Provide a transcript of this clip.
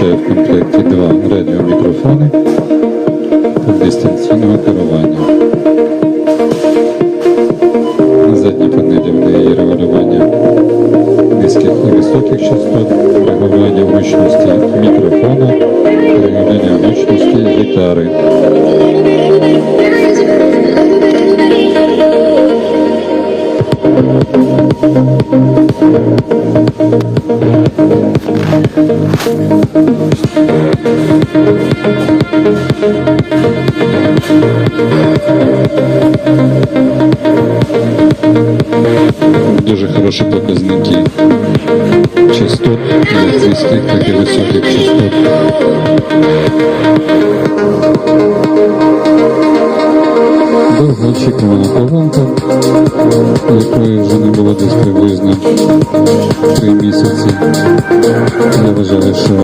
включає в комплекті два радіомікрофони та дистанційного керування. На задній панелі в неї є регулювання низьких і високих частот, регулювання гучності мікрофона, регулювання гучності гітари. Дуже хороші показники частот, як низьких, так і високих частот. Довгоочікувана колонка, якої вже не було десь приблизно три місяці. Я вважаю, що